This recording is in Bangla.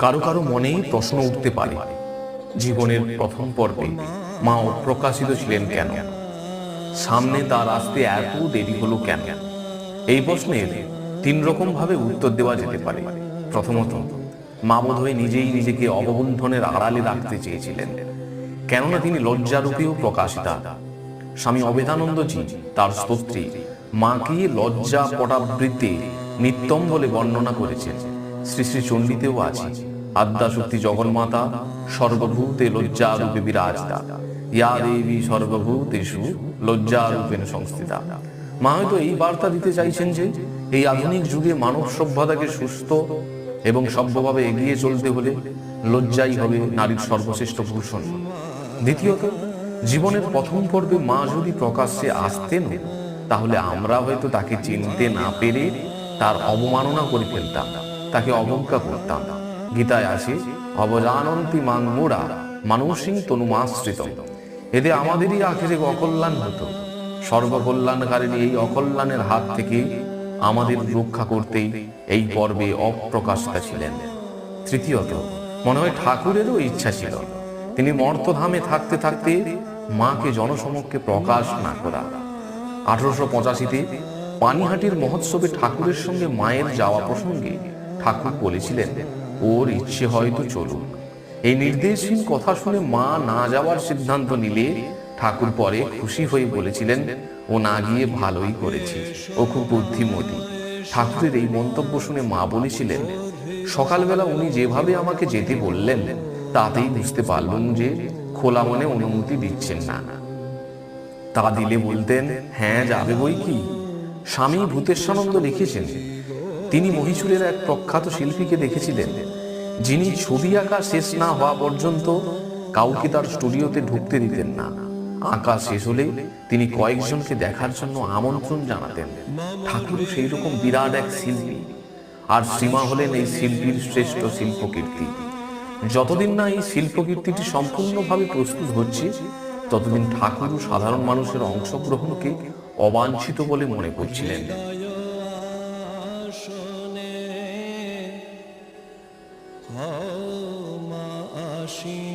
কারও কারও মনেই প্রশ্ন উঠতে পারে, জীবনের প্রথম পর্বে মা অপ্রকাশিত ছিলেন কেন? সামনে তার আসতে এত দেরি হলো কেন? এই প্রশ্নের তিন রকম ভাবে উত্তর দেওয়া যেতে পারে। প্রথমত, মা বোধহয় নিজেই নিজেকে অববন্ধনের আড়ালে রাখতে চেয়েছিলেন। কেননা তিনি লজ্জারূপেও প্রকাশিতা। স্বামী অবেদানন্দজি, তার স্তোত্রে মাকে লজ্জা পটাবৃত্তি নিত্যম বলে বর্ণনা করেছেন। শ্রী শ্রী চণ্ডীতেও আছে। আদ্যাশক্তি জগন্মাতা, সর্বভূতে লজ্জারূপে বিরাজিতা। ইয়া দেবী সর্বভূতেষু লজ্জারূপেণ সংস্থিতা। মা হয়তো এই বার্তা দিতে চাইছেন যে, এই আধুনিক যুগে মানব সভ্যতাকে সুস্থ এবং সভ্যভাবে এগিয়ে চলতে হলে লজ্জাই হবে নারীর সর্বশ্রেষ্ঠ ভূষণ দ্বিতীয়ত, জীবনের প্রথম পর্বে মা যদি প্রকাশ্যে আসতেন, তাহলে আমরা হয়তো তাকে চিনতে না পেরে তার অবমাননা করে ফেলতাম, তাকে অবজ্ঞা করতাম। গীতায় আছে অবজানন্তি মাং মোড়া মানুষিং তনুমাশ্রিত এতে আমাদেরই আখেরে অকল্যাণ হতো। সর্বকল্যাণকারিণী এই অকল্যাণের হাত থেকে আমাদের রক্ষা করতেই এই পর্বে অপ্রকাশিতা ছিলেন। তৃতীয়ত, মনে হয় ঠাকুরেরও ইচ্ছা ছিল। তিনি মর্তধামে থাকতে থাকতে মাকে জনসমক্ষে প্রকাশ না করা। আঠারোশো পঁচাশিতে পানিহাটির মহোৎসবে ঠাকুরের সঙ্গে মায়ের যাওয়া প্রসঙ্গে ঠাকুর বলেছিলেন ওর ইচ্ছে হয়তো চলুক। এই নির্দেশহীন কথা শুনে মা না যাওয়ার সিদ্ধান্ত নিলে ঠাকুর পরে খুশি হয়ে বলেছিলেন, ও না গিয়ে ভালোই করেছে। ও খুব বুদ্ধিমতী। ঠাকুরের এই মন্তব্য শুনে মা বলেছিলেন, সকালবেলা উনি যেভাবে আমাকে যেতে বললেন, তাতেই বুঝতে পারলাম যে খোলা মনে অনুমতি দিচ্ছেন না। তা দিলে বলতেন হ্যাঁ যাবে বই কি? স্বামী ভূতেশানন্দ লিখেছেন তিনি মহীশূরের এক প্রখ্যাত শিল্পীকে দেখেছিলেন, যিনি ছবি আঁকা শেষ না হওয়া পর্যন্ত কাউকে তার স্টুডিওতে ঢুকতে দিতেন না। আঁকা শেষ হলে তিনি কয়েকজনকে দেখার জন্য আমন্ত্রণ জানাতেন। ঠাকুরও সেই রকম বিরাট এক শিল্পী। আর সীমা হলেন এই শিল্পীর শ্রেষ্ঠ শিল্পকীর্তি। যতদিন না এই শিল্পকীর্তিটি সম্পূর্ণভাবে প্রস্তুত হচ্ছে, ততদিন ঠাকুর সাধারণ মানুষের অংশগ্রহণকে অবাঞ্ছিত বলে মনে করছিলেন। শোনে ক্ষমা আসি।